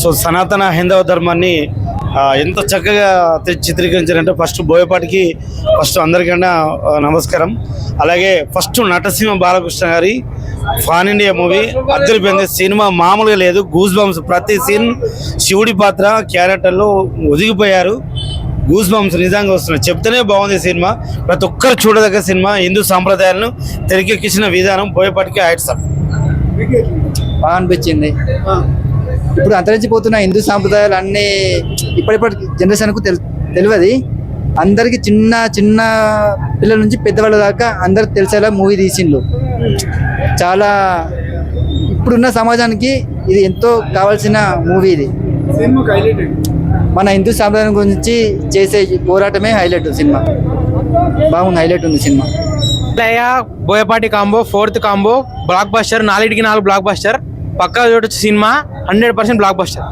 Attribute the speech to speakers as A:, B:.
A: So సనాతన హైందవ ధర్మాన్ని ఎంత చక్కగా చిత్రీకరించారంటే ఫస్ట్ బోయపాటికి ఫస్ట్ అందరికన్నా నమస్కారం. అలాగే ఫస్ట్ నటసింహ బాలకృష్ణ గారి ఫాన్ ఇండియా మూవీ అద్దరిపోయింది సినిమా మామూలుగా లేదు గూస్ బంప్స్ ప్రతి సీన్ శివుడి పాత్ర క్యారెక్టర్లో ఒదిగిపోయారు. గూస్ బంప్స్ నిజంగా వస్తున్నాయి. చెప్తేనే బాగుంది సినిమా. ప్రతి ఒక్కరు చూడదగ్గ సినిమా హిందూ సాంప్రదాయాలను తెరకెక్కించిన విధానం బోయపాటికి హ్యాట్స్ ఆఫ్
B: బాగా అనిపించింది. ఇప్పుడు అంతరించిపోతున్న హిందూ సాంప్రదాయాలు అన్నీ ఇప్పటిప్పటి జనరేషన్కు తెల్ తెలియదు అందరికి చిన్న చిన్న పిల్లల నుంచి పెద్దవాళ్ళ దాకా అందరికి తెలిసేలా మూవీ తీసిండు చాలా ఇప్పుడున్న సమాజానికి ఇది ఎంతో కావాల్సిన మూవీ ఇది. మన హిందూ సాంప్రదాయం గురించి చేసే పోరాటమే హైలైట్ సినిమా. బాగుంది హైలైట్ ఉంది cinema.
C: Laya Boyapati combo fourth combo blockbuster నాలుగిటికి నాలుగు బ్లాక్ బస్టర్. పక్కా చూడొచ్చు సినిమా హండ్రెడ్ పర్సెంట్ బ్లాక్ బస్టర్